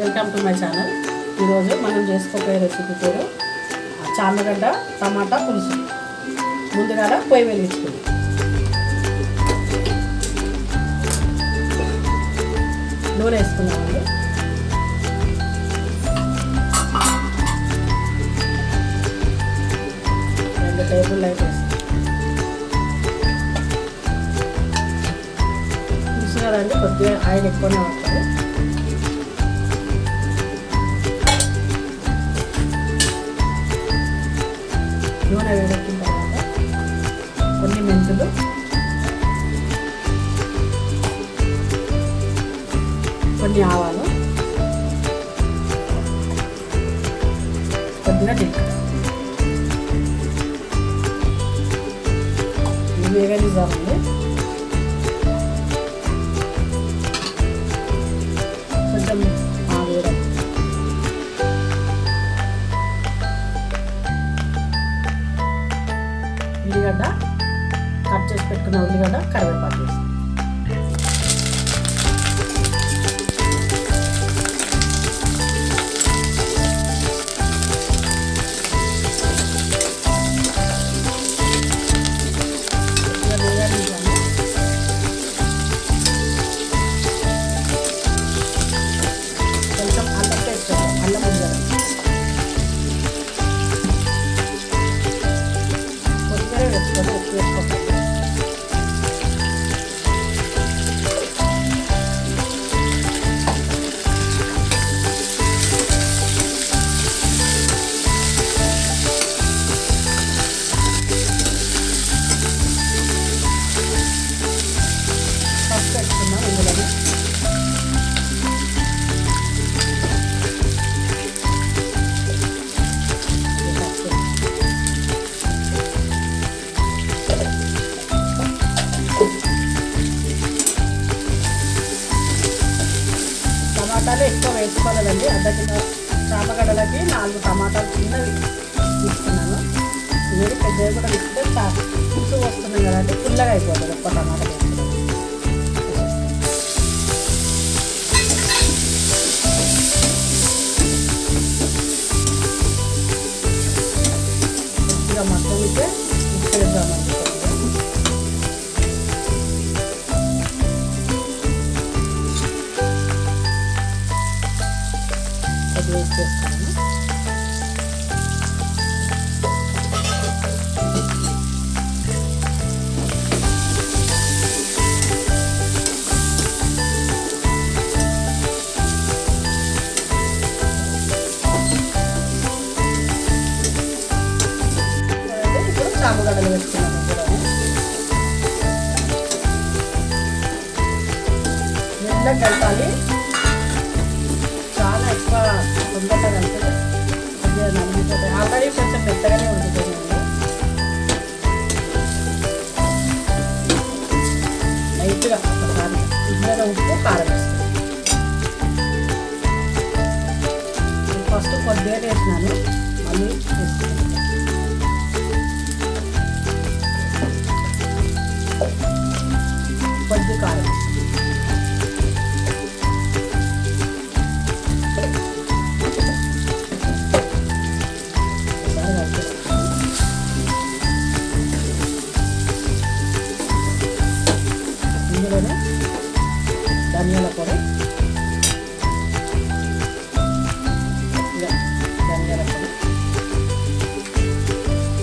Welcome to my channel. ఈరోజు మనం చేసుకోబోయే రెసిపీ పేరు చామగడ్డ టమాటా పులుసు. ముందుగా పొయ్యి వెలిగించుకుంది. నూనె వేసుకున్నామండి రెండు టేబుల్ లైట్ వేస్తాం పులుసు కదండి కొద్దిగా ఆయిల్ ఎక్కువనే పడుతుంది. నూనె వేడెక్కిన తర్వాత కొన్ని మెంతులు కొన్ని ఆవాలు కొద్దిగా జీలకర్ర. ఇది వేగనిద్దామండి కొంచెం ఉల్లిగడ్డ కట్ చేసి పెట్టుకున్న ఉల్లిగడ్డ కరివేపాకు వేసి టమాటాలు ఎక్కువ వేసుకోలేదండి అర్ధ కిలో చాపగడ్డలకి నాలుగు టమాటాలు చిన్నవి తీసుకున్నాను. మీరు పెద్దవి కూడా తీసుకుంటే చా పులుసు వస్తున్నాం కదండి పుల్లగా అయిపోతుంది ఎక్కువ టమాటాలు మొత్తం అయితే ఉప్పు చామగడ్డలు వేసుకున్నాను కలపాలి. చాలా ఎక్కువ తొందరగా కలిపితే కొద్దిగా నలిగిపోతాయి. ఆల్రెడీ కొంచెం మెత్తగానే ఉంటుంది లైట్గా ఒకసారి ఇందులో ఉప్పు కారం వేస్తాను ఫస్ట్ కొద్దిగా వేసినాను. మళ్ళీ వేసుకున్నాను ఇందులోనే ధనియాల పొడి. ధనియాల పొడి.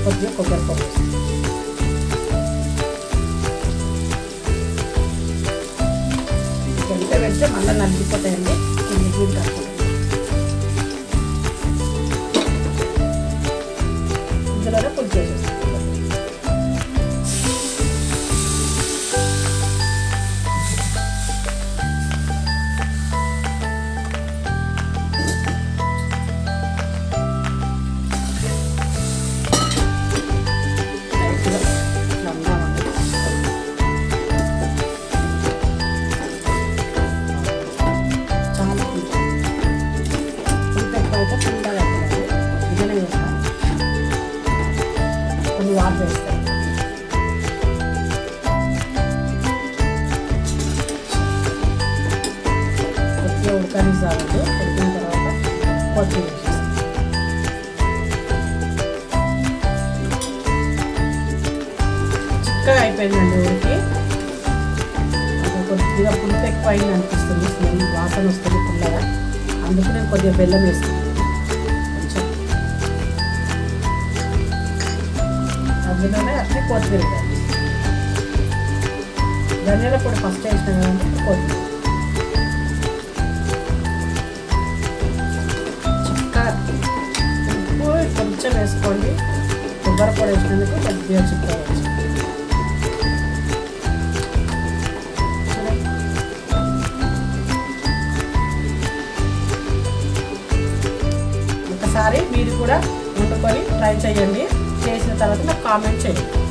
కొద్దిగా కొబ్బరి పొడి. ఎంత పెడితే మళ్ళీ నలిగిపోతాయండి. కొన్ని గీలు ఉడకనిస్తామండి ఉడికిన తర్వాత కొత్తిమీర చిక్కగా అయిపోయిందండి ఉడికి కొద్దిగా పులుపు ఎక్కువ అయింది అనిపిస్తుంది. స్మెల్ వాసన వస్తుంది పుల్లగా. అందుకు నేను కొద్దిగా బెల్లం వేస్తాను కొంచెం. అందులోనే అట్లే కొత్తిమీర వేయాలి. ధనియాల పొడి ఫస్ట్ వేసిన కదండి కొత్తిమీర కొంచెం వేసుకోండి. కొబ్బరి పొడి వేసినందుకు కొద్దిగా చిక్కగా ఒకసారి మీరు కూడా వండుకొని ట్రై చేయండి. చేసిన తర్వాత నాకు కామెంట్ చేయండి.